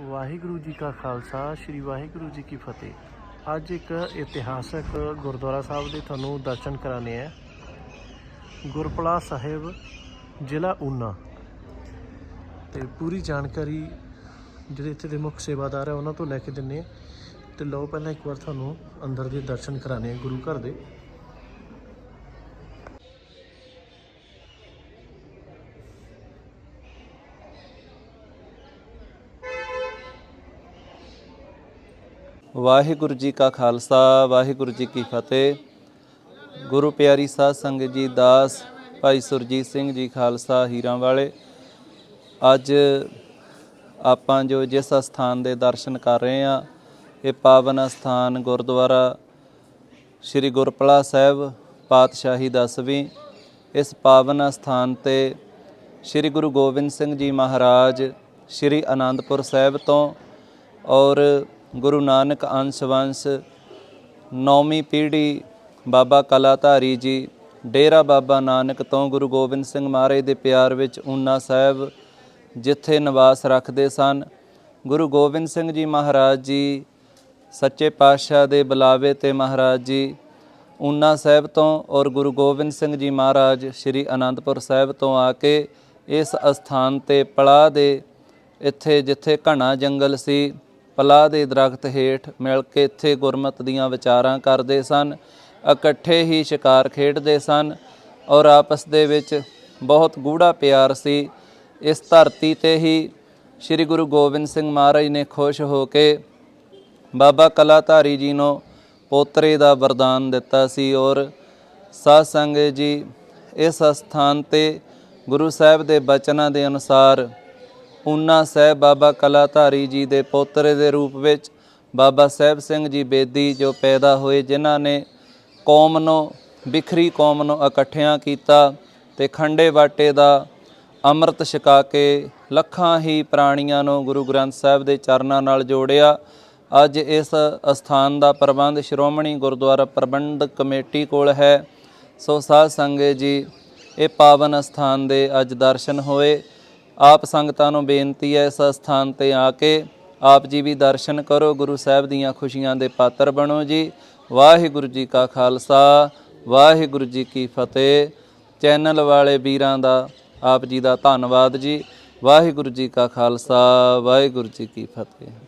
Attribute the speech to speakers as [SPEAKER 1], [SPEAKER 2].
[SPEAKER 1] ਵਾਹਿਗੁਰੂ ਜੀ ਕਾ ਖਾਲਸਾ, ਸ੍ਰੀ ਵਾਹਿਗੁਰੂ ਜੀ ਕੀ ਫਤਿਹ। ਅੱਜ ਇੱਕ ਇਤਿਹਾਸਕ ਗੁਰਦੁਆਰਾ ਸਾਹਿਬ ਦੇ ਤੁਹਾਨੂੰ ਦਰਸ਼ਨ ਕਰਾਣੇ ਆ ਗੁਰਪਲਾ ਸਾਹਿਬ, ਜ਼ਿਲ੍ਹਾ ਊਨਾ। ਤੇ ਪੂਰੀ ਜਾਣਕਾਰੀ ਜਿਹੜੇ ਇੱਥੇ ਦੇ ਮੁੱਖ ਸੇਵਾਦਾਰ ਆ, ਉਹਨਾਂ ਤੋਂ ਲੈ ਕੇ ਦਿੰਨੇ ਆ ਤੇ ਲਓ ਪਹਿਲਾਂ ਇੱਕ ਵਾਰ ਤੁਹਾਨੂੰ ਅੰਦਰ ਦੇ ਦਰਸ਼ਨ ਕਰਾਣੇ ਆ ਗੁਰੂ ਘਰ ਦੇ।
[SPEAKER 2] ਵਾਹਿਗੁਰੂ ਜੀ ਕਾ ਖਾਲਸਾ, ਵਾਹਿਗੁਰੂ ਜੀ ਕੀ ਫਤਿਹ। ਗੁਰੂ ਪਿਆਰੀ ਸਾਧ ਸੰਗਤ ਜੀ, ਦਾਸ ਭਾਈ ਸੁਰਜੀਤ ਸਿੰਘ ਜੀ ਖਾਲਸਾ ਹੀਰਾਂ ਵਾਲੇ, ਅੱਜ ਆਪਾਂ ਜੋ ਜਿਸ ਸਥਾਨ ਦੇ ਦਰਸ਼ਨ ਕਰ ਰਹੇ ਆ ਇਹ ਪਾਵਨ ਸਥਾਨ ਗੁਰਦੁਆਰਾ ਸ੍ਰੀ ਗੁਰਪਲਾ ਸਾਹਿਬ, ਪਾਤਸ਼ਾਹੀ ਦਸਵੀਂ ਇਸ ਪਾਵਨ ਸਥਾਨ ਤੇ ਸ੍ਰੀ ਗੁਰੂ ਗੋਬਿੰਦ ਸਿੰਘ ਜੀ ਮਹਾਰਾਜ, ਸ੍ਰੀ ਆਨੰਦਪੁਰ ਸਾਹਿਬ ਤੋਂ ਔਰ ਗੁਰੂ ਨਾਨਕ ਅੰਸ਼ ਵੰਸ਼, ਨੌਵੀਂ ਪੀੜ੍ਹੀ ਬਾਬਾ ਕਲਾਧਾਰੀ ਜੀ, ਡੇਰਾ ਬਾਬਾ ਨਾਨਕ ਤੋਂ ਗੁਰੂ ਗੋਬਿੰਦ ਸਿੰਘ ਮਹਾਰਾਜ ਦੇ ਪਿਆਰ ਵਿੱਚ ਊਨਾ ਸਾਹਿਬ ਜਿੱਥੇ ਨਿਵਾਸ ਰੱਖਦੇ ਸਨ। ਗੁਰੂ ਗੋਬਿੰਦ ਸਿੰਘ ਜੀ ਮਹਾਰਾਜ ਜੀ, ਸੱਚੇ ਪਾਤਸ਼ਾਹ ਦੇ ਬੁਲਾਵੇ ਤੇ ਮਹਾਰਾਜ ਜੀ, ਊਨਾ ਸਾਹਿਬ ਤੋਂ ਔਰ ਗੁਰੂ ਗੋਬਿੰਦ ਸਿੰਘ ਜੀ ਮਹਾਰਾਜ ਸ੍ਰੀ ਅਨੰਦਪੁਰ ਸਾਹਿਬ ਤੋਂ ਆ ਕੇ ਇਸ ਅਸਥਾਨ ਤੇ ਪਲਾ ਦੇ ਇੱਥੇ ਜਿੱਥੇ ਘਣਾ ਜੰਗਲ ਸੀ। ਪਲਾ ਦੇ ਦਰਖਤ ਹੇਠ ਮਿਲ ਕੇ ਇੱਥੇ ਗੁਰਮਤ ਦੀਆਂ ਵਿਚਾਰਾਂ ਕਰਦੇ ਸਨ, ਇਕੱਠੇ ਹੀ ਸ਼ਿਕਾਰ ਖੇਡਦੇ ਸਨ ਔਰ ਆਪਸ ਦੇ ਵਿੱਚ ਬਹੁਤ ਗੂੜਾ ਪਿਆਰ ਸੀ। ਇਸ ਧਰਤੀ ਤੇ ਹੀ ਸ੍ਰੀ ਗੁਰੂ ਗੋਬਿੰਦ ਸਿੰਘ ਮਹਾਰਾਜ ਨੇ ਖੁਸ਼ ਹੋ ਕੇ ਬਾਬਾ ਕਲਾਧਾਰੀ ਜੀ ਨੂੰ ਪੋਤਰੇ ਦਾ ਵਰਦਾਨ ਦਿੱਤਾ ਸੀ ਔਰ ਸਾਧ ਸੰਗਤ ਜੀ ਇਸ ਸਥਾਨ ਤੇ ਗੁਰੂ ਸਾਹਿਬ ਦੇ ਬਚਨਾਂ ਦੇ ਅਨੁਸਾਰ ਊਨਾ ਸਾਹਿਬ ਬਾਬਾ ਕਲਾਧਾਰੀ ਜੀ ਦੇ ਪੋਤਰੇ ਦੇ ਰੂਪ ਵਿੱਚ ਬਾਬਾ ਸਾਹਿਬ ਸਿੰਘ ਜੀ ਬੇਦੀ ਜੋ ਪੈਦਾ ਹੋਏ, ਜਿਨ੍ਹਾਂ ਨੇ ਕੌਮ ਨੂੰ ਬਿਖਰੀ ਕੌਮ ਨੂੰ ਇਕੱਠਿਆਂ ਕੀਤਾ ਤੇ ਖੰਡੇ ਬਾਟੇ ਦਾ ਅੰਮ੍ਰਿਤ ਛਕਾ ਕੇ ਲੱਖਾਂ ਹੀ ਪ੍ਰਾਣੀਆਂ ਨੂੰ ਗੁਰੂ ਗ੍ਰੰਥ ਸਾਹਿਬ ਦੇ ਚਰਨਾਂ ਨਾਲ ਜੋੜਿਆ। ਅੱਜ ਇਸ ਅਸਥਾਨ ਦਾ ਪ੍ਰਬੰਧ ਸ਼੍ਰੋਮਣੀ ਗੁਰਦੁਆਰਾ ਪ੍ਰਬੰਧਕ ਕਮੇਟੀ ਕੋਲ ਹੈ। ਸੋ ਸਾਧ ਸੰਗਤ ਜੀ, ਇਹ ਪਾਵਨ ਅਸਥਾਨ ਦੇ ਅੱਜ ਦਰਸ਼ਨ ਹੋਏ। ਆਪ ਸੰਗਤਾਂ ਨੂੰ ਬੇਨਤੀ ਹੈ ਇਸ ਸਥਾਨ ਤੇ ਆ ਕੇ ਆਪ ਜੀ ਵੀ ਦਰਸ਼ਨ ਕਰੋ, ਗੁਰੂ ਸਾਹਿਬ ਦੀਆਂ ਖੁਸ਼ੀਆਂ ਦੇ ਪਾਤਰ ਬਣੋ ਜੀ। ਵਾਹਿਗੁਰੂ ਜੀ ਕਾ ਖਾਲਸਾ, ਵਾਹਿਗੁਰੂ ਜੀ ਕੀ ਫਤਿਹ। ਚੈਨਲ ਵਾਲੇ ਵੀਰਾਂ ਦਾ ਆਪ ਜੀ ਦਾ ਧੰਨਵਾਦ ਜੀ। ਵਾਹਿਗੁਰੂ ਜੀ ਕਾ ਖਾਲਸਾ, ਵਾਹਿਗੁਰੂ ਜੀ ਕੀ ਫਤਿਹ।